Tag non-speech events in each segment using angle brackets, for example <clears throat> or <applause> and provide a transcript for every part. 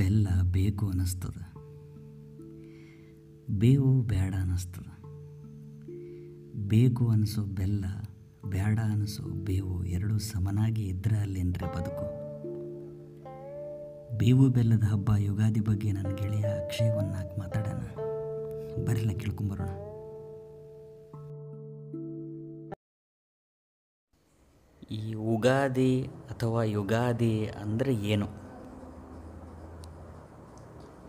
ಬೆಲ್ಲ ಬೇಕು ಅನ್ನಿಸ್ತದೆ. ಬೇವು ಬೇಡ ಅನ್ನಿಸ್ತದೆ. ಬೇಕು ಅನಿಸೋ ಬೆಲ್ಲ, ಬೇಡ ಅನಿಸೋ ಬೇವು ಎರಡೂ ಸಮನಾಗಿ ಇದ್ರೆ ಅಲ್ಲೇನ್ರಿ ಬದುಕು? ಬೇವು ಬೆಲ್ಲದ ಹಬ್ಬ ಯುಗಾದಿ ಬಗ್ಗೆ ನನ್ನ ಗೆಳೆಯ ಅಕ್ಷಯ್ ಹಾಕಿ ಮಾತಾಡೋಣ ಬರಲ್ಲ ಕೇಳ್ಕೊಂಬರೋಣ. ಈ ಉಗಾದಿ ಅಥವಾ ಯುಗಾದಿ ಅಂದರೆ ಏನು?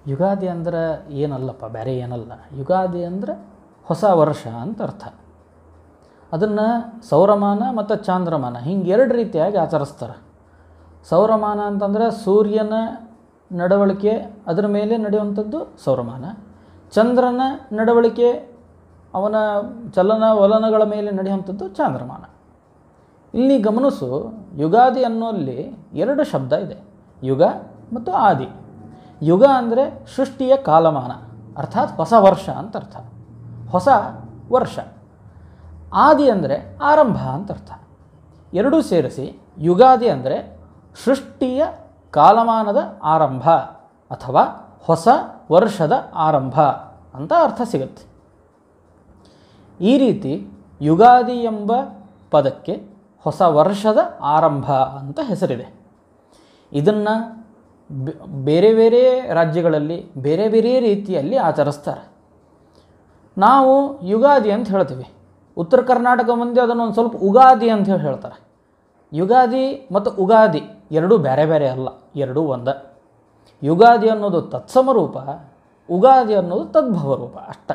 ಯುಗಾದಿ ಅಂದ್ರೆ ಏನಲ್ಲಪ್ಪ, ಬೇರೆ ಏನಲ್ಲ. ಯುಗಾದಿ ಅಂದರೆ ಹೊಸ ವರ್ಷ ಅಂತ ಅರ್ಥ. ಅದನ್ನು ಸೌರಮಾನ ಮತ್ತು ಚಾಂದ್ರಮಾನ ಹಿಂಗೆ ಎರಡು ರೀತಿಯಾಗಿ ಆಚರಿಸ್ತಾರೆ. ಸೌರಮಾನ ಅಂತಂದರೆ ಸೂರ್ಯನ ನಡವಳಿಕೆ, ಅದರ ಮೇಲೆ ನಡೆಯುವಂಥದ್ದು ಸೌರಮಾನ. ಚಂದ್ರನ ನಡವಳಿಕೆ, ಅವನ ಚಲನ ವಲನಗಳ ಮೇಲೆ ನಡೆಯುವಂಥದ್ದು ಚಾಂದ್ರಮಾನ. ಇಲ್ಲಿ ಗಮನಿಸು, ಯುಗಾದಿ ಅನ್ನೋಲ್ಲಿ ಎರಡು ಶಬ್ದ ಇದೆ, ಯುಗ ಮತ್ತು ಆದಿ. ಯುಗ ಅಂದರೆ ಸೃಷ್ಟಿಯ ಕಾಲಮಾನ, ಅರ್ಥಾತ್ ಹೊಸ ವರ್ಷ ಅಂತ ಅರ್ಥ. ಹೊಸ ವರ್ಷ. ಆದಿ ಅಂದರೆ ಆರಂಭ ಅಂತ ಅರ್ಥ. ಎರಡೂ ಸೇರಿಸಿ ಯುಗಾದಿ ಅಂದರೆ ಸೃಷ್ಟಿಯ ಕಾಲಮಾನದ ಆರಂಭ ಅಥವಾ ಹೊಸ ವರ್ಷದ ಆರಂಭ ಅಂತ ಅರ್ಥ ಸಿಗುತ್ತೆ. ಈ ರೀತಿ ಯುಗಾದಿ ಎಂಬ ಪದಕ್ಕೆ ಹೊಸ ವರ್ಷದ ಆರಂಭ ಅಂತ ಹೆಸರಿದೆ. ಇದನ್ನು ಬೇರೆ ಬೇರೆ ರಾಜ್ಯಗಳಲ್ಲಿ ಬೇರೆ ಬೇರೆ ರೀತಿಯಲ್ಲಿ ಆಚರಿಸ್ತಾರೆ. ನಾವು ಯುಗಾದಿ ಅಂತ ಹೇಳ್ತೀವಿ. ಉತ್ತರ ಕರ್ನಾಟಕ ಮಂದಿ ಅದನ್ನು ಒಂದು ಸ್ವಲ್ಪ ಉಗಾದಿ ಅಂತ ಹೇಳಿ ಹೇಳ್ತಾರೆ. ಯುಗಾದಿ ಮತ್ತು ಉಗಾದಿ ಎರಡೂ ಬೇರೆ ಬೇರೆ ಅಲ್ಲ, ಎರಡೂ ಒಂದ. ಯುಗಾದಿ ಅನ್ನೋದು ತತ್ಸಮ ರೂಪ, ಉಗಾದಿ ಅನ್ನೋದು ತದ್ಭವ ರೂಪ ಅಷ್ಟ.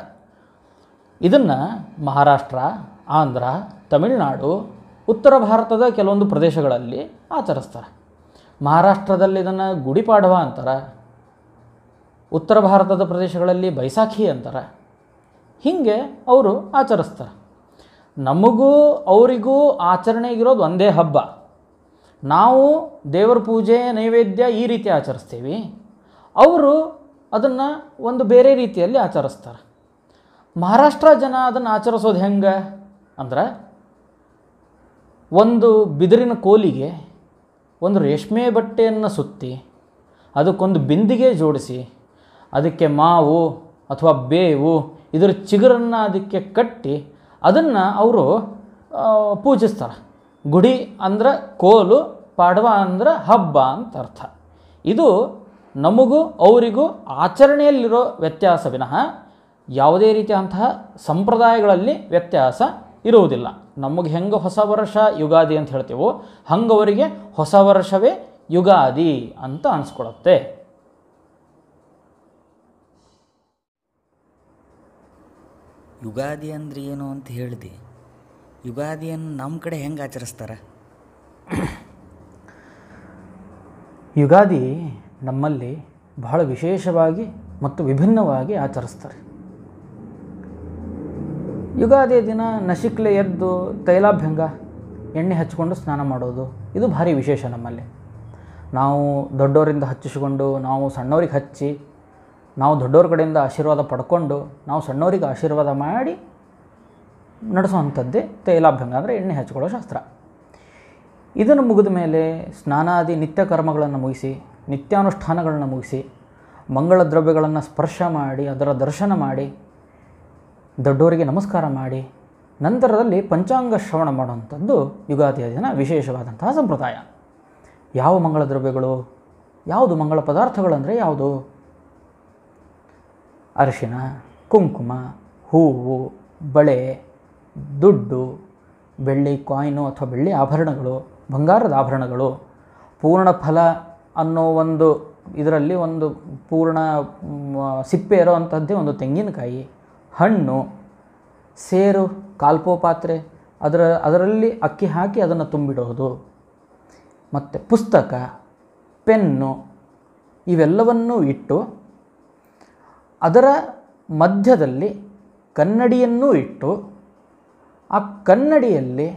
ಇದನ್ನು ಮಹಾರಾಷ್ಟ್ರ, ಆಂಧ್ರ, ತಮಿಳುನಾಡು, ಉತ್ತರ ಭಾರತದ ಕೆಲವೊಂದು ಪ್ರದೇಶಗಳಲ್ಲಿ ಆಚರಿಸ್ತಾರೆ. ಮಹಾರಾಷ್ಟ್ರದಲ್ಲಿ ಇದನ್ನು ಗುಡಿಪಾಡವ ಅಂತಾರೆ. ಉತ್ತರ ಭಾರತದ ಪ್ರದೇಶಗಳಲ್ಲಿ ಬೈಸಾಖಿ ಅಂತಾರೆ. ಹೀಗೆ ಅವರು ಆಚರಿಸ್ತಾರೆ. ನಮಗೂ ಅವರಿಗೂ ಆಚರಣೆಗಿರೋದು ಒಂದೇ ಹಬ್ಬ. ನಾವು ದೇವರ ಪೂಜೆ, ನೈವೇದ್ಯ ಈ ರೀತಿ ಆಚರಿಸ್ತೀವಿ. ಅವರು ಅದನ್ನು ಒಂದು ಬೇರೆ ರೀತಿಯಲ್ಲಿ ಆಚರಿಸ್ತಾರೆ. ಮಹಾರಾಷ್ಟ್ರ ಜನ ಅದನ್ನು ಆಚರಿಸೋದು ಹೆಂಗೆ ಅಂದ್ರೆ ಒಂದು ಬಿದಿರಿನ ಕೋಲಿಗೆ ಒಂದು ರೇಷ್ಮೆ ಬಟ್ಟೆಯನ್ನು ಸುತ್ತಿ, ಅದಕ್ಕೊಂದು ಬಿಂದಿಗೆ ಜೋಡಿಸಿ, ಅದಕ್ಕೆ ಮಾವು ಅಥವಾ ಬೇವು, ಇದರ ಚಿಗುರನ್ನು ಅದಕ್ಕೆ ಕಟ್ಟಿ, ಅದನ್ನು ಅವರು ಪೂಜಿಸ್ತಾರೆ. ಗುಡಿ ಅಂದ್ರೆ ಕೋಲು, ಪಾಡ್ವ ಅಂದ್ರೆ ಹಬ್ಬ ಅಂತ ಅರ್ಥ. ಇದು ನಮಗೂ ಅವರಿಗೂ ಆಚರಣೆಯಲ್ಲಿರೋ ವ್ಯತ್ಯಾಸ ವಿನಃ ಯಾವುದೇ ರೀತಿಯಂತಹ ಸಂಪ್ರದಾಯಗಳಲ್ಲಿ ವ್ಯತ್ಯಾಸ ಇರುವುದಿಲ್ಲ. ನಮಗೆ ಹೆಂಗೆ ಹೊಸ ವರ್ಷ ಯುಗಾದಿ ಅಂತ ಹೇಳ್ತೀವೋ ಹಂಗೆ ಅವರಿಗೆ ಹೊಸ ವರ್ಷವೇ ಯುಗಾದಿ ಅಂತ ಅನಿಸ್ಕೊಳತ್ತೆ. ಯುಗಾದಿ ಅಂದ್ರೆ ಏನು ಅಂತ ಹೇಳಿದೆ ಯುಗಾದಿಯನ್ನು ನಮ್ಮ ಕಡೆ ಹೆಂಗೆ ಆಚರಿಸ್ತಾರೆ? <clears throat> ಯುಗಾದಿ ನಮ್ಮಲ್ಲಿ ಬಹಳ ವಿಶೇಷವಾಗಿ ಮತ್ತು ವಿಭಿನ್ನವಾಗಿ ಆಚರಿಸ್ತಾರೆ. ಯುಗಾದಿಯ ದಿನ ನಶಿಕ್ಲೆ ಎದ್ದು ತೈಲಾಭ್ಯಂಗ ಎಣ್ಣೆ ಹಚ್ಕೊಂಡು ಸ್ನಾನ ಮಾಡೋದು. ಇದು ಭಾರಿ ವಿಶೇಷ ನಮ್ಮಲ್ಲಿ. ನಾವು ದೊಡ್ಡವರಿಂದ ಹಚ್ಚಿಸಿಕೊಂಡು, ನಾವು ಸಣ್ಣವ್ರಿಗೆ ಹಚ್ಚಿ, ನಾವು ದೊಡ್ಡವ್ರ ಕಡೆಯಿಂದ ಆಶೀರ್ವಾದ ಪಡ್ಕೊಂಡು, ನಾವು ಸಣ್ಣವರಿಗೆ ಆಶೀರ್ವಾದ ಮಾಡಿ ನಡೆಸುವಂಥದ್ದೇ ತೈಲಾಭ್ಯಂಗ ಅಂದರೆ ಎಣ್ಣೆ ಹಚ್ಕೊಳ್ಳೋ ಶಾಸ್ತ್ರ. ಇದನ್ನು ಮುಗಿದ ಮೇಲೆ ಸ್ನಾನಾದಿ ನಿತ್ಯ ಕರ್ಮಗಳನ್ನು ಮುಗಿಸಿ, ನಿತ್ಯಾನುಷ್ಠಾನಗಳನ್ನು ಮುಗಿಸಿ, ಮಂಗಳ ದ್ರವ್ಯಗಳನ್ನು ಸ್ಪರ್ಶ ಮಾಡಿ, ಅದರ ದರ್ಶನ ಮಾಡಿ ದೊಡ್ಡವರಿಗೆ ನಮಸ್ಕಾರ ಮಾಡಿ, ನಂತರದಲ್ಲಿ ಪಂಚಾಂಗ ಶ್ರವಣ ಮಾಡುವಂಥದ್ದು ಯುಗಾದಿಯ ದಿನ ವಿಶೇಷವಾದಂತಹ ಸಂಪ್ರದಾಯ. ಯಾವ ಮಂಗಳ ದ್ರವ್ಯಗಳು, ಯಾವುದು ಮಂಗಳ ಪದಾರ್ಥಗಳಂದರೆ ಯಾವುದು? ಅರಿಶಿನ ಕುಂಕುಮ, ಹೂವು, ಬಳೆ, ದುಡ್ಡು, ಬೆಳ್ಳಿ ಕಾಯಿನು ಅಥವಾ ಬೆಳ್ಳಿ ಆಭರಣಗಳು, ಬಂಗಾರದ ಆಭರಣಗಳು. ಪೂರ್ಣ ಫಲ ಅನ್ನೋ ಒಂದು ಇದರಲ್ಲಿ ಒಂದು ಪೂರ್ಣ ಸಿಪ್ಪೆ ಇರೋವಂಥದ್ದೇ ಒಂದು ತೆಂಗಿನಕಾಯಿ. ಹಣ್ಣು, ಸೇರು ಕಾಲ್ಪೋ ಪಾತ್ರೆ ಅದರ, ಅದರಲ್ಲಿ ಅಕ್ಕಿ ಹಾಕಿ ಅದನ್ನು ತುಂಬಿಡೋದು. ಮತ್ತು ಪುಸ್ತಕ, ಪೆನ್ನು ಇವೆಲ್ಲವನ್ನೂ ಇಟ್ಟು ಅದರ ಮಧ್ಯದಲ್ಲಿ ಕನ್ನಡಿಯನ್ನೂ ಇಟ್ಟು ಆ ಕನ್ನಡಿಯಲ್ಲಿ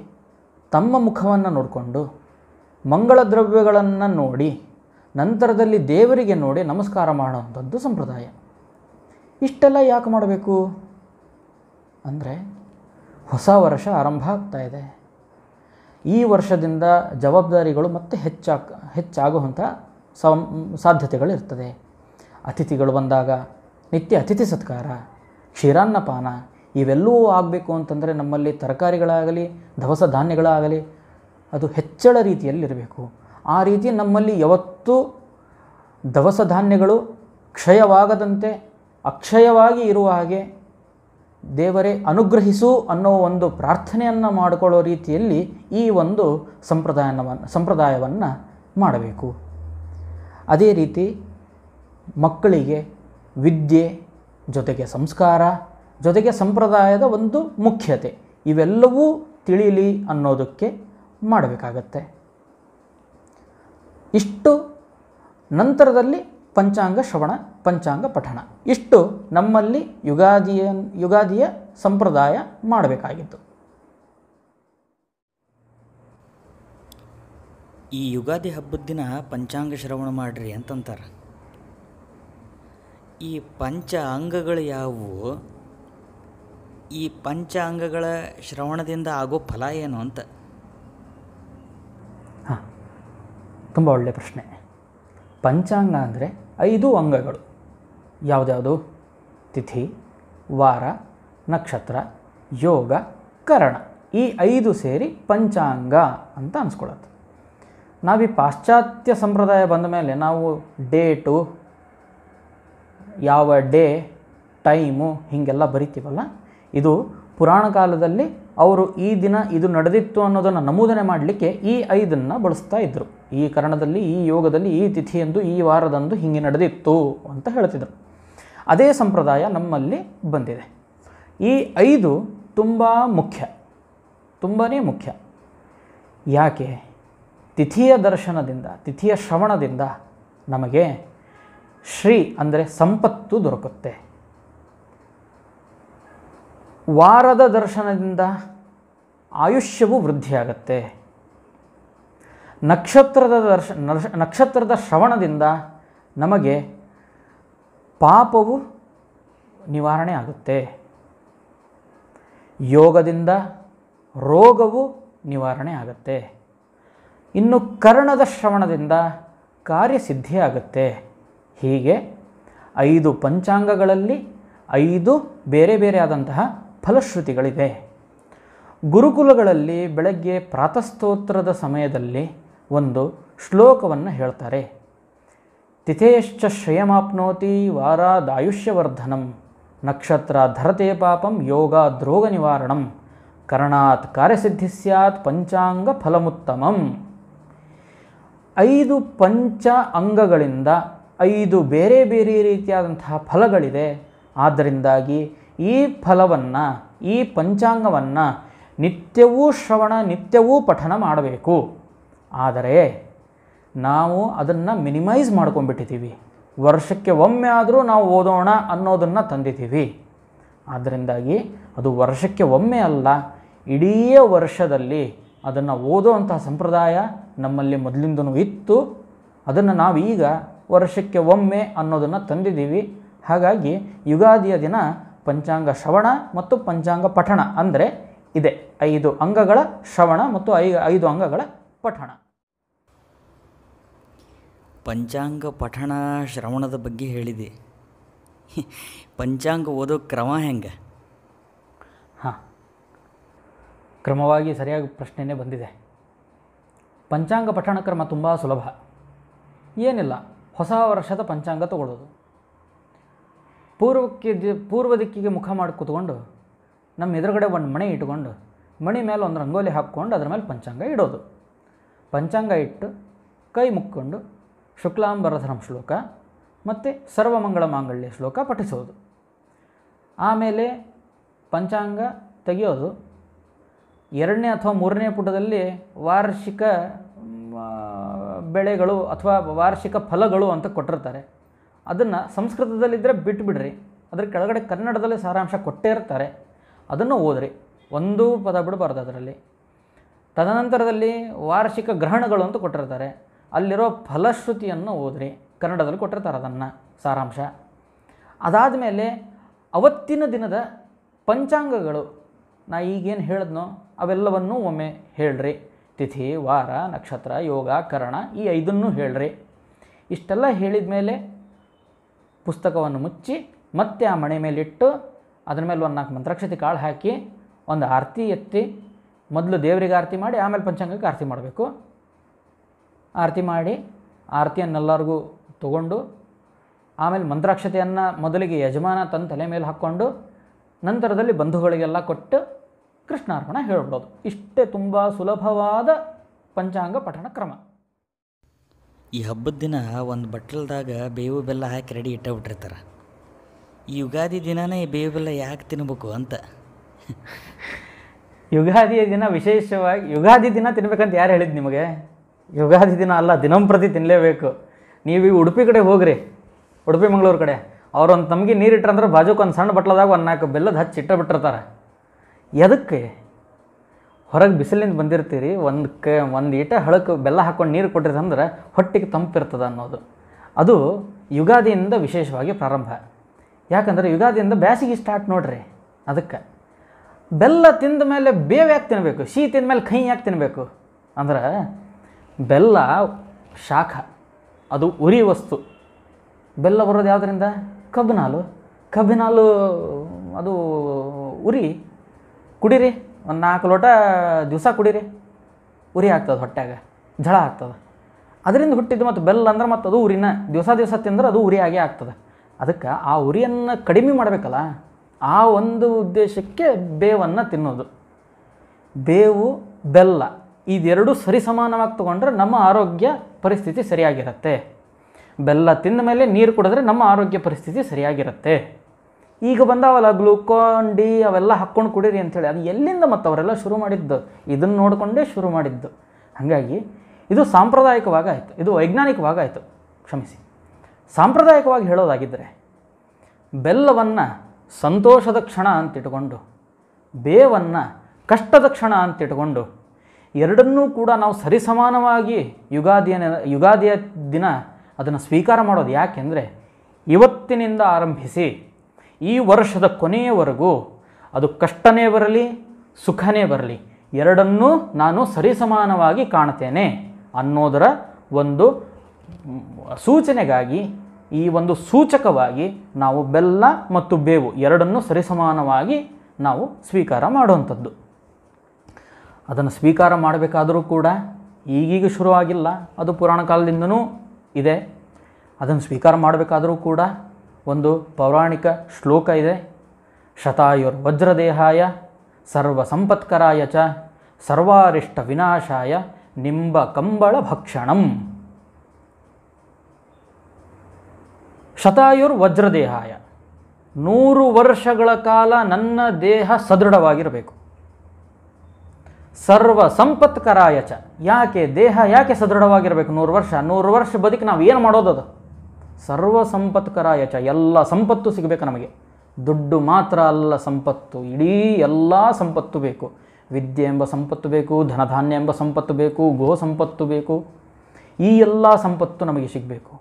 ತಮ್ಮ ಮುಖವನ್ನು ನೋಡಿಕೊಂಡು ಮಂಗಳ ದ್ರವ್ಯಗಳನ್ನು ನೋಡಿ ನಂತರದಲ್ಲಿ ದೇವರಿಗೆ ನೋಡಿ ನಮಸ್ಕಾರ ಮಾಡುವಂಥದ್ದು ಸಂಪ್ರದಾಯ. ಇಷ್ಟೆಲ್ಲ ಯಾಕೆ ಮಾಡಬೇಕು? ಅಂದರೆ ಹೊಸ ವರ್ಷ ಆರಂಭ ಆಗ್ತಾ ಇದೆ. ಈ ವರ್ಷದಿಂದ ಜವಾಬ್ದಾರಿಗಳು ಮತ್ತೆ ಹೆಚ್ಚಾಗ ಹೆಚ್ಚಾಗುವಂಥ ಸಂ, ಸಾಧ್ಯತೆಗಳಿರ್ತದೆ. ಅತಿಥಿಗಳು ಬಂದಾಗ ನಿತ್ಯ ಅತಿಥಿ ಸತ್ಕಾರ, ಕ್ಷೀರಾನ್ನಪಾನ, ಇವೆಲ್ಲವೂ ಆಗಬೇಕು ಅಂತಂದರೆ ನಮ್ಮಲ್ಲಿ ತರಕಾರಿಗಳಾಗಲಿ, ದವಸ ಧಾನ್ಯಗಳಾಗಲಿ ಅದು ಹೆಚ್ಚಳ ರೀತಿಯಲ್ಲಿರಬೇಕು. ಆ ರೀತಿ ನಮ್ಮಲ್ಲಿ ಯಾವತ್ತೂ ದವಸ ಧಾನ್ಯಗಳು ಕ್ಷಯವಾಗದಂತೆ, ಅಕ್ಷಯವಾಗಿ ಇರುವ ಹಾಗೆ ದೇವರೇ ಅನುಗ್ರಹಿಸು ಅನ್ನೋ ಒಂದು ಪ್ರಾರ್ಥನೆಯನ್ನು ಮಾಡಿಕೊಳ್ಳೋ ರೀತಿಯಲ್ಲಿ ಈ ಒಂದು ಸಂಪ್ರದಾಯವನ್ನು ಸಂಪ್ರದಾಯವನ್ನು ಮಾಡಬೇಕು. ಅದೇ ರೀತಿ ಮಕ್ಕಳಿಗೆ ವಿದ್ಯೆ ಜೊತೆಗೆ ಸಂಸ್ಕಾರ, ಜೊತೆಗೆ ಸಂಪ್ರದಾಯದ ಒಂದು ಮುಖ್ಯತೆ, ಇವೆಲ್ಲವೂ ತಿಳಿಯಲಿ ಅನ್ನೋದಕ್ಕೆ ಮಾಡಬೇಕಾಗತ್ತೆ. ಇಷ್ಟು ನಂತರದಲ್ಲಿ ಪಂಚಾಂಗ ಶ್ರವಣ ಪಂಚಾಂಗ ಪಠಣ. ಇಷ್ಟು ನಮ್ಮಲ್ಲಿ ಯುಗಾದಿಯ ಯುಗಾದಿಯ ಸಂಪ್ರದಾಯ ಮಾಡಬೇಕಾಗಿತ್ತು. ಈ ಯುಗಾದಿ ಹಬ್ಬದ ದಿನ ಪಂಚಾಂಗ ಶ್ರವಣ ಮಾಡ್ರಿ ಅಂತಂತಾರೆ. ಈ ಪಂಚ ಅಂಗಗಳು ಯಾವುವು? ಈ ಪಂಚ ಅಂಗಗಳ ಶ್ರವಣದಿಂದ ಆಗೋ ಫಲ ಏನು ಅಂತ? ಹಾಂ ತುಂಬ ಒಳ್ಳೆಯ ಪ್ರಶ್ನೆ. ಪಂಚಾಂಗ ಅಂದರೆ ಐದು ಅಂಗಗಳು. ಯಾವುದ್ಯಾವುದು? ತಿಥಿ, ವಾರ, ನಕ್ಷತ್ರ, ಯೋಗ, ಕರಣ. ಈ ಐದು ಸೇರಿ ಪಂಚಾಂಗ ಅಂತ ಅನ್ಸ್ಕೊಳತ್ತೆ. ನಾವು ಈ ಪಾಶ್ಚಾತ್ಯ ಸಂಪ್ರದಾಯ ಬಂದ ಮೇಲೆ ನಾವು ಡೇಟು, ಯಾವ ಡೇ, ಟೈಮು ಹೀಗೆಲ್ಲ ಬರಿತೀವಲ್ಲ? ಇದು ಪುರಾಣ ಕಾಲದಲ್ಲಿ ಅವರು ಈ ದಿನ ಇದು ನಡೆದಿತ್ತು ಅನ್ನೋದನ್ನು ನಮೂದನೆ ಮಾಡಲಿಕ್ಕೆ ಈ ಐದನ್ನು ಬಳಸ್ತಾ ಇದ್ದರು ಈ ಕರಣದಲ್ಲಿ ಈ ಯೋಗದಲ್ಲಿ ಈ ತಿಥಿಯಂದು ಈ ವಾರದಂದು ಹಿಂಗೆ ನಡೆದಿತ್ತು ಅಂತ ಹೇಳ್ತಿದ್ರು. ಅದೇ ಸಂಪ್ರದಾಯ ನಮ್ಮಲ್ಲಿ ಬಂದಿದೆ. ಈ ಐದು ತುಂಬ ಮುಖ್ಯ ತುಂಬಾ ಮುಖ್ಯ. ಯಾಕೆ? ತಿಥಿಯ ದರ್ಶನದಿಂದ, ತಿಥಿಯ ಶ್ರವಣದಿಂದ ನಮಗೆ ಶ್ರೀ ಅಂದರೆ ಸಂಪತ್ತು ದೊರಕುತ್ತೆ. ವಾರದ ದರ್ಶನದಿಂದ ಆಯುಷ್ಯವು ವೃದ್ಧಿಯಾಗತ್ತೆ. ನಕ್ಷತ್ರದ ದರ್ಶ ನಕ್ಷತ್ರದ ಶ್ರವಣದಿಂದ ನಮಗೆ ಪಾಪವು ನಿವಾರಣೆ ಆಗುತ್ತೆ. ಯೋಗದಿಂದ ರೋಗವು ನಿವಾರಣೆ ಆಗುತ್ತೆ. ಇನ್ನು ಕರ್ಣದ ಶ್ರವಣದಿಂದ ಕಾರ್ಯಸಿದ್ಧಿ ಆಗುತ್ತೆ. ಹೀಗೆ ಐದು ಪಂಚಾಂಗಗಳಲ್ಲಿ ಐದು ಬೇರೆ ಬೇರೆ ಆದಂತಹ ಫಲಶ್ರುತಿಗಳಿವೆ. ಗುರುಕುಲಗಳಲ್ಲಿ ಬೆಳಗ್ಗೆ ಪ್ರಾತಸ್ತೋತ್ರದ ಸಮಯದಲ್ಲಿ ಒಂದು ಶ್ಲೋಕವನ್ನು ಹೇಳ್ತಾರೆ. ತಿಥೇಶ್ಚ ಶ್ರೇಯಮಾಪ್ನೋತಿ ವಾರಾದಾಯುಷ್ಯವರ್ಧನಂ, ನಕ್ಷತ್ರ ಧರತೆ ಪಾಪಂ ಯೋಗ ದ್ರೋಗ ನಿವಾರಣಂ, ಕರ್ಣಾತ್ ಕಾರ್ಯಸಿದ್ಧಿ ಸ್ಯಾತ್ ಪಂಚಾಂಗ ಫಲಮುತ್ತಮಂ. ಐದು ಪಂಚ ಅಂಗಗಳಿಂದ ಐದು ಬೇರೆ ಬೇರೆ ರೀತಿಯಾದಂತಹ ಫಲಗಳಿದೆ. ಆದ್ದರಿಂದಾಗಿ ಈ ಫಲವನ್ನು, ಈ ಪಂಚಾಂಗವನ್ನು ನಿತ್ಯವೂ ಶ್ರವಣ, ನಿತ್ಯವೂ ಪಠನ ಮಾಡಬೇಕು. ಆದರೆ ನಾವು ಅದನ್ನು ಮಿನಿಮೈಸ್ ಮಾಡ್ಕೊಂಡ್ಬಿಟ್ಟಿದ್ದೀವಿ. ವರ್ಷಕ್ಕೆ ಒಮ್ಮೆ ಆದರೂ ನಾವು ಓದೋಣ ಅನ್ನೋದನ್ನು ತಂದಿದ್ದೀವಿ. ಆದ್ದರಿಂದಾಗಿ ಅದು ವರ್ಷಕ್ಕೆ ಒಮ್ಮೆ ಅಲ್ಲ, ಇಡೀ ವರ್ಷದಲ್ಲಿ ಅದನ್ನು ಓದೋವಂತಹ ಸಂಪ್ರದಾಯ ನಮ್ಮಲ್ಲಿ ಮೊದಲಿಂದನೂ ಇತ್ತು. ಅದನ್ನು ನಾವೀಗ ವರ್ಷಕ್ಕೆ ಒಮ್ಮೆ ಅನ್ನೋದನ್ನು ತಂದಿದ್ದೀವಿ. ಹಾಗಾಗಿ ಯುಗಾದಿಯ ದಿನ ಪಂಚಾಂಗ ಶ್ರವಣ ಮತ್ತು ಪಂಚಾಂಗ ಪಠಣ ಅಂದರೆ ಇದೆ. ಐದು ಅಂಗಗಳ ಶ್ರವಣ ಮತ್ತು ಐ, ಐದು ಅಂಗಗಳ ಪಠಣ. ಪಂಚಾಂಗ ಪಠಣ ಶ್ರವಣದ ಬಗ್ಗೆ ಹೇಳಿದೆ. ಪಂಚಾಂಗ ಓದೋ ಕ್ರಮ ಹೆಂಗೆ? ಹಾಂ. ಕ್ರಮವಾಗಿ ಸರಿಯಾಗಿ ಪ್ರಶ್ನೆಯೇ ಬಂದಿದೆ. ಪಂಚಾಂಗ ಪಠಣ ಕ್ರಮ ತುಂಬ ಸುಲಭ. ಏನಿಲ್ಲ ಹೊಸ ವರ್ಷದ ಪಂಚಾಂಗ ತಗೊಳ್ಳೋದು. ಪೂರ್ವಕ್ಕೆ ದಿ ಪೂರ್ವ ದಿಕ್ಕಿಗೆ ಮುಖ ಮಾಡಿ ಕೂತ್ಕೊಂಡು ನಮ್ಮ ಎದುರುಗಡೆ ಒಂದು ಮಣೆ ಇಟ್ಕೊಂಡು ಮಣಿ ಮೇಲೆ ಒಂದು ರಂಗೋಲಿ ಹಾಕ್ಕೊಂಡು ಅದ್ರ ಮೇಲೆ ಪಂಚಾಂಗ ಇಡೋದು. ಪಂಚಾಂಗ ಇಟ್ಟು ಕೈ ಮುಕ್ಕೊಂಡು ಶುಕ್ಲಾಂಬರಧರಂ ಶ್ಲೋಕ ಮತ್ತು ಸರ್ವಮಂಗಳ ಮಾಂಗಲ್ಯ ಶ್ಲೋಕ ಪಠಿಸೋದು. ಆಮೇಲೆ ಪಂಚಾಂಗ ತೆಗೆಯೋದು. ಎರಡನೇ ಅಥವಾ ಮೂರನೇ ಪುಟದಲ್ಲಿ ವಾರ್ಷಿಕ ಬೆಳೆಗಳು ಅಥವಾ ವಾರ್ಷಿಕ ಫಲಗಳು ಅಂತ ಕೊಟ್ಟಿರ್ತಾರೆ. ಅದನ್ನು ಸಂಸ್ಕೃತದಲ್ಲಿದ್ದರೆ ಬಿಟ್ಬಿಡ್ರಿ. ಅದ್ರ ಕೆಳಗಡೆ ಕನ್ನಡದಲ್ಲಿ ಸಾರಾಂಶ ಕೊಟ್ಟೇ ಇರ್ತಾರೆ. ಅದನ್ನು ಓದ್ರಿ. ಒಂದೂ ಪದ ಬಿಡಬಾರ್ದು ಅದರಲ್ಲಿ. ತದನಂತರದಲ್ಲಿ ವಾರ್ಷಿಕ ಗ್ರಹಣಗಳು ಅಂತ ಕೊಟ್ಟಿರ್ತಾರೆ. ಅಲ್ಲಿರೋ ಫಲಶ್ರುತಿಯನ್ನು ಓದ್ರಿ. ಕನ್ನಡದಲ್ಲಿ ಕೊಟ್ಟಿರ್ತಾರೆ ಅದನ್ನು ಸಾರಾಂಶ. ಅದಾದ ಮೇಲೆ ಅವತ್ತಿನ ದಿನದ ಪಂಚಾಂಗಗಳು. ನಾ ಈಗೇನು ಹೇಳಿದ್ನೋ? ಅವೆಲ್ಲವನ್ನೂ ಒಮ್ಮೆ ಹೇಳ್ರಿ. ತಿಥಿ, ವಾರ, ನಕ್ಷತ್ರ, ಯೋಗ, ಕರಣ ಈ ಐದನ್ನು ಹೇಳ್ರಿ. ಇಷ್ಟೆಲ್ಲ ಹೇಳಿದ ಮೇಲೆ ಪುಸ್ತಕವನ್ನು ಮುಚ್ಚಿ ಮತ್ತೆ ಆ ಮಣೆ ಮೇಲಿಟ್ಟು ಅದರ ಮೇಲೆ ಒಂದು ನಾಲ್ಕು ಮಂತ್ರಾಕ್ಷತೆ ಕಾಳು ಹಾಕಿ, ಒಂದು ಆರತಿ ಎತ್ತಿ ಮೊದಲು ದೇವರಿಗೆ ಆರತಿ ಮಾಡಿ, ಆಮೇಲೆ ಪಂಚಾಂಗಕ್ಕೆ ಆರತಿ ಮಾಡಬೇಕು. ಆರತಿ ಮಾಡಿ ಆರತಿಯನ್ನೆಲ್ಲರಿಗೂ ತಗೊಂಡು, ಆಮೇಲೆ ಮಂತ್ರಾಕ್ಷತೆಯನ್ನು ಮೊದಲಿಗೆ ಯಜಮಾನ ತನ್ನ ತಲೆ ಮೇಲೆ ಹಾಕ್ಕೊಂಡು, ನಂತರದಲ್ಲಿ ಬಂಧುಗಳಿಗೆಲ್ಲ ಕೊಟ್ಟು ಕೃಷ್ಣಾರ್ಪಣ ಹೇಳ್ಬಿಡೋದು. ಇಷ್ಟೇ ತುಂಬ ಸುಲಭವಾದ ಪಂಚಾಂಗ ಪಠಣ ಕ್ರಮ. ಈ ಹಬ್ಬದ ದಿನ ಒಂದು ಬಟ್ಲದಾಗ ಬೇವು ಬೆಲ್ಲ ಹಾಕಿ ರೆಡಿ ಇಟ್ಟಬಿಟ್ಟಿರ್ತಾರೆ ಈ ಯುಗಾದಿ ದಿನನೇ ಈ ಬೇವು ಬೆಲ್ಲ ಯಾಕೆ ತಿನ್ನಬೇಕು ಅಂತ. ಯುಗಾದಿಯ ದಿನ ವಿಶೇಷವಾಗಿ, ಯುಗಾದಿ ದಿನ ತಿನ್ಬೇಕಂತ ಯಾರು ಹೇಳಿದ್ದು ನಿಮಗೆ? ಯುಗಾದಿ ದಿನ ಅಲ್ಲ ದಿನಂಪ್ರತಿ ತಿನ್ನಲೇಬೇಕು ನೀವು ಈ ಉಡುಪಿ ಕಡೆ ಹೋಗ್ರಿ, ಉಡುಪಿ ಮಂಗಳೂರು ಕಡೆ. ಅವ್ರೊಂದು ತಮಗೆ ನೀರು ಇಟ್ಟರಂದ್ರೆ ಬಾಜುಕ್ ಒಂದು ಸಣ್ಣ ಬಟ್ಲದಾಗ ಒಂದು ನಾಲ್ಕು ಬೆಲ್ಲದ ಹಚ್ಚಿ ಇಟ್ಟ ಬಿಟ್ಟಿರ್ತಾರೆ. ಎದಕ್ಕೆ? ಹೊರಗೆ ಬಿಸಿಲಿಂದ ಬಂದಿರ್ತೀರಿ, ಒಂದು ಕ, ಒಂದು ಈಟ ಹಳಕ್ಕೆ ಬೆಲ್ಲ ಹಾಕ್ಕೊಂಡು ನೀರು ಕೊಟ್ಟಿರ್ತಂದ್ರೆ ಹೊಟ್ಟೆಗೆ ತಂಪಿರ್ತದೆ ಅನ್ನೋದು. ಅದು ಯುಗಾದಿಯಿಂದ ವಿಶೇಷವಾಗಿ ಪ್ರಾರಂಭ. ಯಾಕಂದರೆ ಯುಗಾದಿಯಿಂದ ಬ್ಯಾಸಿಗೆ ಸ್ಟಾರ್ಟ್ ನೋಡ್ರಿ, ಅದಕ್ಕೆ. ಬೆಲ್ಲ ತಿಂದ ಮೇಲೆ ಬೇವು ಯಾಕೆ ತಿನ್ನಬೇಕು ಸಿಹಿ ತಿಂದ ಮೇಲೆ ಕಹಿ ಯಾಕೆ ತಿನ್ನಬೇಕು ಅಂದ್ರೆ ಬೆಲ್ಲ ಶಾಖ, ಅದು ಉರಿ ವಸ್ತು. ಬೆಲ್ಲ ಬರೋದು ಯಾವುದರಿಂದ? ಕಬ್ಬಿನಾಲು. ಕಬ್ಬಿನಾಲು, ಅದು ಉರಿ. ಕುಡೀರಿ, ಒಂದು ನಾಲ್ಕು ಲೋಟ ದಿವಸ ಕುಡೀರಿ. ಉರಿ ಆಗ್ತದೆ ಹೊಟ್ಟೆಗೆ ಝಳ ಆಗ್ತದೆ. ಅದರಿಂದ ಹುಟ್ಟಿದ್ದು ಮತ್ತು ಬೆಲ್ಲ ಅಂದ್ರೆ ಮತ್ತು ಅದು ಉರಿನ ದಿವಸ ದಿವಸ ತಿಂದ್ರೆ ಅದು ಉರಿಯಾಗೇ ಆಗೇ ಆಗ್ತದೆ. ಅದಕ್ಕೆ ಆ ಉರಿಯನ್ನು ಕಡಿಮೆ ಮಾಡಬೇಕಲ್ಲ? ಆ ಒಂದು ಉದ್ದೇಶಕ್ಕೆ ಬೇವನ್ನು ತಿನ್ನೋದು. ಬೇವು, ಬೆಲ್ಲ, ಇದೆರಡೂ ಸರಿಸಮಾನವಾಗಿ ತಗೊಂಡ್ರೆ ನಮ್ಮ ಆರೋಗ್ಯ ಪರಿಸ್ಥಿತಿ ಸರಿಯಾಗಿರುತ್ತೆ. ಬೆಲ್ಲ ತಿಂದ ಮೇಲೆ ನೀರು ಕುಡಿದ್ರೆ ನಮ್ಮ ಆರೋಗ್ಯ ಪರಿಸ್ಥಿತಿ ಸರಿಯಾಗಿರುತ್ತೆ. ಈಗ ಬಂದಾವಲ್ಲ, ಗ್ಲೂಕೋನ್ ಡಿ ಅವೆಲ್ಲ ಹಾಕ್ಕೊಂಡು ಕುಡೀರಿ ಅಂಥೇಳಿ. ಅದು ಎಲ್ಲಿಂದ ಮತ್ತು ಅವರೆಲ್ಲ ಶುರು ಮಾಡಿದ್ದು? ಇದನ್ನು ನೋಡಿಕೊಂಡೇ ಶುರು ಮಾಡಿದ್ದು. ಹಾಗಾಗಿ ಇದು ಸಾಂಪ್ರದಾಯಿಕವಾಗಿ ಆಯಿತು. ಇದು ವೈಜ್ಞಾನಿಕವಾಗಿ ಆಯಿತು. ಕ್ಷಮಿಸಿ. ಸಾಂಪ್ರದಾಯಿಕವಾಗಿ ಹೇಳೋದಾಗಿದ್ದರೆ ಬೆಲ್ಲವನ್ನು ಸಂತೋಷದ ಕ್ಷಣ ಅಂತಿಟ್ಕೊಂಡು, ಬೇವನ್ನು ಕಷ್ಟದ ಕ್ಷಣ ಅಂತಿಟ್ಕೊಂಡು, ಎರಡನ್ನೂ ಕೂಡ ನಾವು ಸರಿಸಮಾನವಾಗಿ ಯುಗಾದಿಯ ಯುಗಾದಿಯ ದಿನ ಅದನ್ನು ಸ್ವೀಕಾರ ಮಾಡೋದು ಯಾಕೆಂದರೆ, ಇವತ್ತಿನಿಂದ ಆರಂಭಿಸಿ ಈ ವರ್ಷದ ಕೊನೆಯವರೆಗೂ ಅದು ಕಷ್ಟನೇ ಬರಲಿ, ಸುಖನೇ ಬರಲಿ, ಎರಡನ್ನೂ ನಾನು ಸರಿಸಮಾನವಾಗಿ ಕಾಣ್ತೇನೆ ಅನ್ನೋದರ ಒಂದು ಸೂಚನೆಗಾಗಿ ಈ ಒಂದು ಸೂಚಕವಾಗಿ ನಾವು ಬೆಲ್ಲ ಮತ್ತು ಬೇವು ಎರಡನ್ನೂ ಸರಿಸಮಾನವಾಗಿ ನಾವು ಸ್ವೀಕಾರ ಮಾಡುವಂಥದ್ದು. ಅದನ್ನು ಸ್ವೀಕಾರ ಮಾಡಬೇಕಾದರೂ ಕೂಡ ಈಗೀಗ ಶುರುವಾಗಿಲ್ಲ. ಅದು ಪುರಾಣ ಕಾಲದಿಂದನೂ ಇದೆ. ಅದನ್ನು ಸ್ವೀಕಾರ ಮಾಡಬೇಕಾದರೂ ಕೂಡ ಒಂದು ಪೌರಾಣಿಕ ಶ್ಲೋಕ ಇದೆ. ಶತಾಯುರ್ ವಜ್ರದೇಹಾಯ ಸರ್ವ ಸಂಪತ್ಕರಾಯ ಚ ಸರ್ವಾರಿಷ್ಟ ವಿನಾಶಾಯ ನಿಂಬ ಕಂಬಳ ಭಕ್ಷಣಂ ಶತಾಯುರ್ ವಜ್ರದೇಹಾಯ ನೂರು ವರ್ಷಗಳ ಕಾಲ ನನ್ನ ದೇಹ ಸದೃಢವಾಗಿರಬೇಕು. ಸರ್ವ ಸಂಪತ್ಕರಾಯಚ ಯಾಕೆ ದೇಹ ಯಾಕೆ ಸದೃಢವಾಗಿರಬೇಕು ನೂರು ವರ್ಷ? ನೂರು ವರ್ಷ ಬದುಕಿ ನಾವು ಏನು ಮಾಡೋದದು ಸರ್ವ ಸಂಪತ್ಕರಾಯಚ ಎಲ್ಲ ಸಂಪತ್ತು ಸಿಗಬೇಕು ನಮಗೆ. ದುಡ್ಡು ಮಾತ್ರ ಅಲ್ಲ ಸಂಪತ್ತು. ಇಡೀ ಎಲ್ಲ ಸಂಪತ್ತು ಬೇಕು. ವಿದ್ಯೆ ಎಂಬ ಸಂಪತ್ತು ಬೇಕು, ಧನಧಾನ್ಯ ಎಂಬ ಸಂಪತ್ತು ಬೇಕು, ಗೋ ಸಂಪತ್ತು ಬೇಕು. ಈ ಎಲ್ಲ ಸಂಪತ್ತು ನಮಗೆ ಸಿಗಬೇಕು.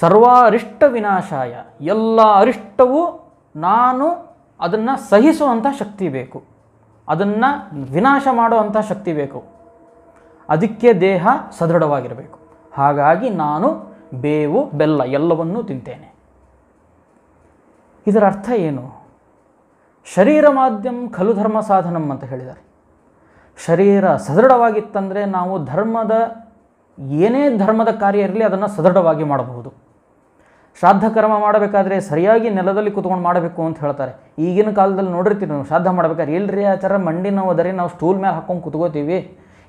ಸರ್ವ ಅರಿಷ್ಟ ವಿನಾಶಾಯ ಎಲ್ಲ ಅರಿಷ್ಟವು ನಾನು ಅದನ್ನು ಸಹಿಸುವಂಥ ಶಕ್ತಿ ಬೇಕು. ಅದನ್ನು ವಿನಾಶ ಮಾಡುವಂಥ ಶಕ್ತಿ ಬೇಕು. ಅದಕ್ಕೆ ದೇಹ ಸದೃಢವಾಗಿರಬೇಕು. ಹಾಗಾಗಿ ನಾನು ಬೇವು, ಬೆಲ್ಲ ಎಲ್ಲವನ್ನೂ ತಿಂತೇನೆ. ಇದರ ಅರ್ಥ ಏನು? ಶರೀರ ಮಾಧ್ಯಮ ಖಲು ಧರ್ಮ ಸಾಧನಂ ಅಂತ ಹೇಳಿದ್ದಾರೆ. ಶರೀರ ಸದೃಢವಾಗಿತ್ತಂದರೆ ನಾವು ಧರ್ಮದ ಏನೇ ಧರ್ಮದ ಕಾರ್ಯ ಇರಲಿ ಅದನ್ನು ಸದೃಢವಾಗಿ ಮಾಡಬಹುದು. ಶ್ರಾದ್ದ ಕರ್ಮ ಮಾಡಬೇಕಾದ್ರೆ ಸರಿಯಾಗಿ ನೆಲದಲ್ಲಿ ಕುತ್ಕೊಂಡು ಮಾಡಬೇಕು ಅಂತ ಹೇಳ್ತಾರೆ. ಈಗಿನ ಕಾಲದಲ್ಲಿ ನೋಡಿರ್ತೀವಿ ನಾವು, ಶ್ರಾದ್ದ ಮಾಡ್ಬೇಕಾದ್ರೆ, ಇಲ್ರಿ ಆಚಾರ ಮಂಡಿ ನಾವು ಅದರಿ ನಾವು ಸ್ಟೂಲ್ ಮೇಲೆ ಹಾಕೊಂಡು ಕುತ್ಕೋತೀವಿ.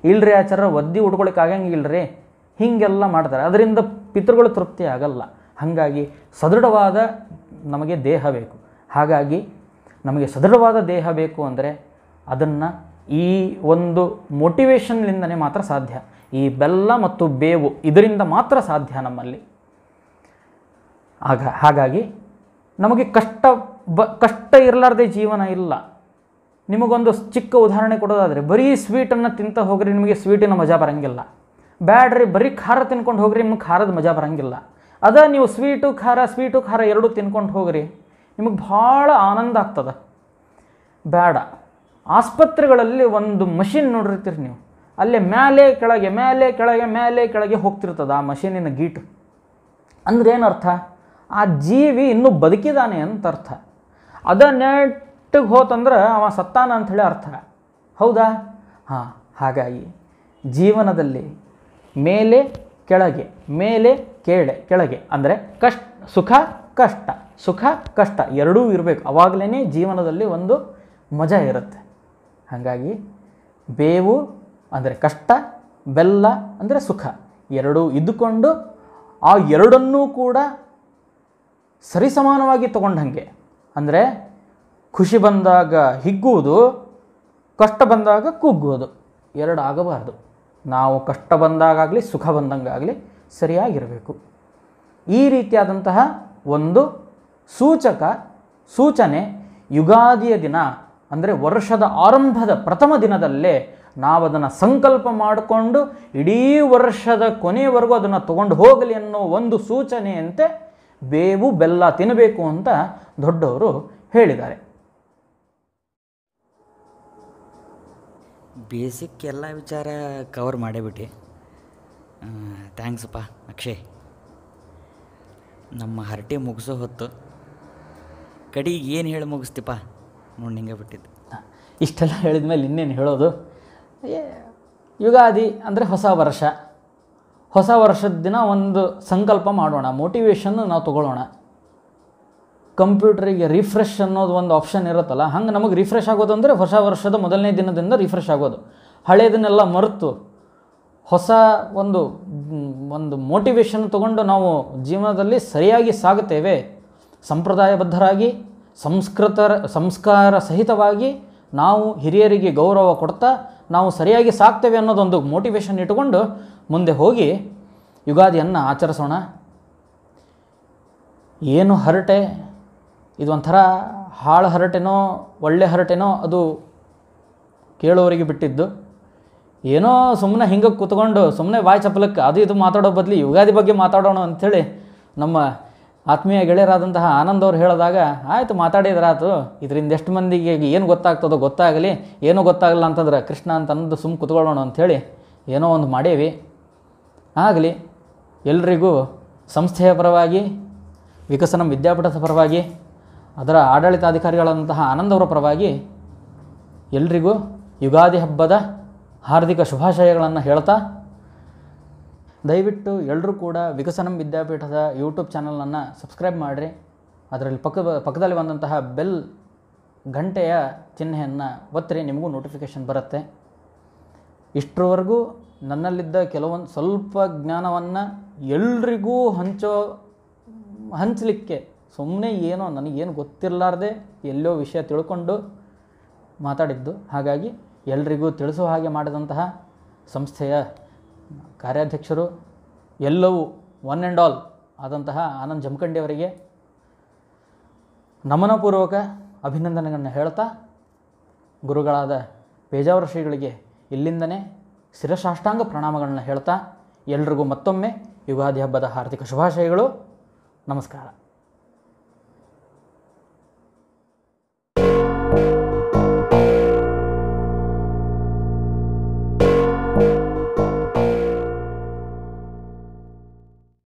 ಇಲ್ರಿ ಆಚಾರ ಒದ್ದಿ ಆಗಂಗಿಲ್ಲ ಆಗಂಗಿಲ್ಲರಿ ಹೀಗೆಲ್ಲ ಮಾಡ್ತಾರೆ. ಅದರಿಂದ ಪಿತೃಗಳು ತೃಪ್ತಿ ಆಗಲ್ಲ. ಹಾಗಾಗಿ ಸದೃಢವಾದ ನಮಗೆ ದೇಹ ಬೇಕು. ಹಾಗಾಗಿ ನಮಗೆ ಸದೃಢವಾದ ದೇಹ ಬೇಕು ಅಂದರೆ ಅದನ್ನು ಈ ಒಂದು ಮೋಟಿವೇಶನ್ಲಿಂದನೇ ಮಾತ್ರ ಸಾಧ್ಯ. ಈ ಬೆಲ್ಲ ಮತ್ತು ಬೇವು ಇದರಿಂದ ಮಾತ್ರ ಸಾಧ್ಯ ನಮ್ಮಲ್ಲಿ. ಆಗ ಹಾಗಾಗಿ ನಮಗೆ ಕಷ್ಟ ಬ, ಕಷ್ಟ ಇರಲಾರ್ದೆ ಜೀವನ ಇಲ್ಲ. ನಿಮಗೊಂದು ಚಿಕ್ಕ ಉದಾಹರಣೆ ಕೊಡೋದಾದರೆ, ಬರೀ ಸ್ವೀಟನ್ನು ತಿಂತ ಹೋಗ್ರಿ, ನಿಮಗೆ ಸ್ವೀಟಿನ ಮಜಾ ಬರಂಗಿಲ್ಲ. ಬ್ಯಾಡ್ರಿ, ಬರೀ ಖಾರ ತಿನ್ಕೊಂಡು ಹೋಗ್ರಿ, ನಿಮ್ಗೆ ಖಾರದ ಮಜಾ ಬರಂಗಿಲ್ಲ. ಅದ ನೀವು ಸ್ವೀಟು, ಖಾರ ಸ್ವೀಟು, ಖಾರ ಎರಡೂ ತಿನ್ಕೊಂಡು ಹೋಗ್ರಿ, ನಿಮಗೆ ಭಾಳ ಆನಂದ ಆಗ್ತದೆ. ಬೇಡ ಆಸ್ಪತ್ರೆಗಳಲ್ಲಿ ಒಂದು ಮಷಿನ್ ನೋಡಿರ್ತೀರಿ ನೀವು. ಅಲ್ಲೇ ಮೇಲೆ ಕೆಳಗೆ ಮೇಲೆ ಕೆಳಗೆ ಮೇಲೆ ಕೆಳಗೆ ಹೋಗ್ತಿರ್ತದೆ ಆ ಮಷೀನಿನ ಗೀಟು. ಅಂದ್ರೆ ಏನರ್ಥ ಆ ಜೀವಿ ಇನ್ನೂ ಬದುಕಿದಾನೆ ಅಂತ ಅರ್ಥ. ಅದ ನೆಟ್ಟಿಗೆ ಹೋತಂದ್ರೆ ಅವ ಸತ್ತಾನ ಅಂಥೇಳಿ ಅರ್ಥ. ಹೌದಾ? ಹಾಂ, ಹಾಗಾಗಿ ಜೀವನದಲ್ಲಿ ಮೇಲೆ ಕೆಳಗೆ, ಮೇಲೆ ಕೇಳೆ, ಕೆಳಗೆ ಅಂದರೆ ಕಷ್ಟ ಸುಖ ಕಷ್ಟ ಸುಖ, ಕಷ್ಟ ಎರಡೂ ಇರಬೇಕು. ಅವಾಗಲೇ ಜೀವನದಲ್ಲಿ ಒಂದು ಮಜಾ ಇರುತ್ತೆ. ಹಾಗಾಗಿ ಬೇವು ಅಂದರೆ ಕಷ್ಟ, ಬೆಲ್ಲ ಅಂದರೆ ಸುಖ. ಎರಡೂ ಇದ್ದುಕೊಂಡು ಆ ಎರಡನ್ನೂ ಕೂಡ ಸರಿಸಮಾನವಾಗಿ ಹಾಗೆ. ಅಂದರೆ ಖುಷಿ ಬಂದಾಗ ಹಿಗ್ಗುವುದು, ಕಷ್ಟ ಬಂದಾಗ ಕುಗ್ಗುವುದು ಎರಡು ಆಗಬಾರ್ದು. ನಾವು ಕಷ್ಟ ಬಂದಾಗಲಿ ಸುಖ ಬಂದಂಗಾಗಲಿ ಸರಿಯಾಗಿರಬೇಕು. ಈ ರೀತಿಯಾದಂತಹ ಒಂದು ಸೂಚಕ, ಸೂಚನೆ ಯುಗಾದಿಯ ದಿನ, ಅಂದರೆ ವರ್ಷದ ಆರಂಭದ ಪ್ರಥಮ ದಿನದಲ್ಲೇ ನಾವು ಅದನ್ನು ಸಂಕಲ್ಪ ಮಾಡಿಕೊಂಡು ಇಡೀ ವರ್ಷದ ಕೊನೆಯವರೆಗೂ ಅದನ್ನು ತಗೊಂಡು ಹೋಗಲಿ ಅನ್ನೋ ಒಂದು ಸೂಚನೆಯಂತೆ ಬೇವು ಬೆಲ್ಲ ತಿನ್ನಬೇಕು ಅಂತ ದೊಡ್ಡವರು ಹೇಳಿದ್ದಾರೆ. ಬೇಸಿಕ್ ಎಲ್ಲ ವಿಚಾರ ಕವರ್ ಮಾಡೇಬಿಟ್ಟು ಥ್ಯಾಂಕ್ಸಪ್ಪ ಅಕ್ಷಯ್. ನಮ್ಮ ಹರಟೆ ಮುಗಿಸೋ ಹೊತ್ತು ಕಡೆಗೆ ಏನು ಹೇಳಿ ಮುಗಿಸ್ತಿಪ್ಪ? ನೋಡಿ ನಿಂಗೆ ಬಿಟ್ಟಿದ್ದು. ಇಷ್ಟೆಲ್ಲ ಹೇಳಿದ ಮೇಲೆ ಇನ್ನೇನು ಹೇಳೋದು? ಏ, ಯುಗಾದಿ ಅಂದರೆ ಹೊಸ ವರ್ಷ. ಹೊಸ ವರ್ಷದ ದಿನ ಒಂದು ಸಂಕಲ್ಪ ಮಾಡೋಣ ಮೋಟಿವೇಶನ್ ನಾವು ತಗೊಳ್ಳೋಣ. ಕಂಪ್ಯೂಟ್ರಿಗೆ ರಿಫ್ರೆಶ್ ಅನ್ನೋದು ಒಂದು ಆಪ್ಷನ್ ಇರುತ್ತಲ್ಲ, ಹಂಗೆ ನಮಗೆ ರಿಫ್ರೆಶ್ ಆಗೋದು ಅಂದರೆ ಹೊಸ ವರ್ಷದ ಮೊದಲನೇ ದಿನದಿಂದ ರಿಫ್ರೆಶ್ ಆಗೋದು. ಹಳೆಯದನ್ನೆಲ್ಲ ಮರೆತು ಹೊಸ ಒಂದು ಒಂದು ಮೋಟಿವೇಶನ್ ತಗೊಂಡು ನಾವು ಜೀವನದಲ್ಲಿ ಸರಿಯಾಗಿ ಸಾಗುತ್ತೇವೆ, ಸಂಪ್ರದಾಯಬದ್ಧರಾಗಿ, ಸಂಸ್ಕೃತರ, ಸಂಸ್ಕಾರ ಸಹಿತವಾಗಿ ನಾವು ಹಿರಿಯರಿಗೆ ಗೌರವ ಕೊಡ್ತಾ ನಾವು ಸರಿಯಾಗಿ ಸಾಕ್ತೇವೆ ಅನ್ನೋದೊಂದು ಮೋಟಿವೇಶನ್ ಇಟ್ಟುಕೊಂಡು ಮುಂದೆ ಹೋಗಿ ಯುಗಾದಿಯನ್ನು ಆಚರಿಸೋಣ. ಏನು ಹರಟೆ? ಇದೊಂಥರ ಹಾಳು ಹರಟೆನೋ, ಒಳ್ಳೆ ಹರಟೆನೋ ಅದು ಕೇಳೋರಿಗೆ ಬಿಟ್ಟಿದ್ದು. ಏನೋ ಸುಮ್ಮನೆ ಹಿಂಗೆ ಕೂತ್ಕೊಂಡು ಸುಮ್ಮನೆ ವಾಯ್ ಚಪ್ಪಲಕ್ಕೆ ಅದು ಇದು ಮಾತಾಡೋ ಬದಲು ಯುಗಾದಿ ಬಗ್ಗೆ ಮಾತಾಡೋಣ ಅಂಥೇಳಿ ನಮ್ಮ ಆತ್ಮೀಯ ಗೆಳೆಯರಾದಂತಹ ಆನಂದ್ ಅವ್ರು ಹೇಳಿದಾಗ, ಆಯಿತು ಮಾತಾಡಿದ್ರಾತು ಇದರಿಂದ ಎಷ್ಟು ಮಂದಿಗೆ ಏನು ಗೊತ್ತಾಗ್ತದೋ ಗೊತ್ತಾಗಲಿ, ಏನೂ ಗೊತ್ತಾಗಲ್ಲ ಅಂತಂದ್ರೆ ಕೃಷ್ಣ ಅಂತ ಅನ್ನೋದು ಸುಮ್ಮ ಕೂತ್ಕೊಳ್ಳೋಣ ಅಂಥೇಳಿ ಏನೋ ಒಂದು ಮಾಡೇವಿ. ಆಗಲಿ ಎಲ್ರಿಗೂ ಸಂಸ್ಥೆಯ ಪರವಾಗಿ, ವಿಕಸನಂ ವಿದ್ಯಾಪೀಠದ ಪರವಾಗಿ, ಅದರ ಆಡಳಿತಾಧಿಕಾರಿಗಳಂತಹ ಆನಂದವರ ಪರವಾಗಿ ಎಲ್ರಿಗೂ ಯುಗಾದಿ ಹಬ್ಬದ ಹಾರ್ದಿಕ ಶುಭಾಶಯಗಳನ್ನು ಹೇಳ್ತಾ, ದಯವಿಟ್ಟು ಎಲ್ಲರೂ ಕೂಡ ವಿಕಸನಂ ವಿದ್ಯಾಪೀಠದ ಯೂಟ್ಯೂಬ್ ಚಾನಲನ್ನು ಸಬ್ಸ್ಕ್ರೈಬ್ ಮಾಡಿರಿ. ಅದರಲ್ಲಿ ಪಕ್ಕ, ಪಕ್ಕದಲ್ಲಿ ಬಂದಂತಹ ಬೆಲ್ ಗಂಟೆಯ ಚಿಹ್ನೆಯನ್ನು ಒತ್ತಿರಿ, ನಿಮಗೂ ನೋಟಿಫಿಕೇಷನ್ ಬರುತ್ತೆ. ಇಷ್ಟರವರೆಗೂ ನನ್ನಲ್ಲಿದ್ದ ಕೆಲವೊಂದು ಸ್ವಲ್ಪ ಜ್ಞಾನವನ್ನು ಎಲ್ರಿಗೂ ಹಂಚೋ, ಹಂಚಲಿಕ್ಕೆ ಸುಮ್ಮನೆ ಏನೋ ನನಗೇನು ಗೊತ್ತಿರಲಾರ್ದೆ ಎಲ್ಲೋ ವಿಷಯ ತಿಳ್ಕೊಂಡು ಮಾತಾಡಿದ್ದು. ಹಾಗಾಗಿ ಎಲ್ರಿಗೂ ತಿಳಿಸೋ ಹಾಗೆ ಮಾಡಿದಂತಹ ಸಂಸ್ಥೆಯ ಕಾರ್ಯಾಧ್ಯಕ್ಷರು ಎಲ್ಲವೂ ಒನ್ ಆ್ಯಂಡ್ ಆಲ್ ಆದಂತಹ ಆನಂದ್ ಜಮಖಂಡಿಯವರಿಗೆ ನಮನಪೂರ್ವಕ ಅಭಿನಂದನೆಗಳನ್ನು ಹೇಳ್ತಾ, ಗುರುಗಳಾದ ಪೇಜಾವರ ಶ್ರೀಗಳಿಗೆ ಇಲ್ಲಿಂದನೇ ಶಿರಸಾಷ್ಟಾಂಗ ಪ್ರಣಾಮಗಳನ್ನ ಹೇಳ್ತಾ ಎಲ್ರಿಗೂ ಮತ್ತೊಮ್ಮೆ ಯುಗಾದಿ ಹಬ್ಬದ ಹಾರ್ದಿಕ ಶುಭಾಶಯಗಳು. ನಮಸ್ಕಾರ.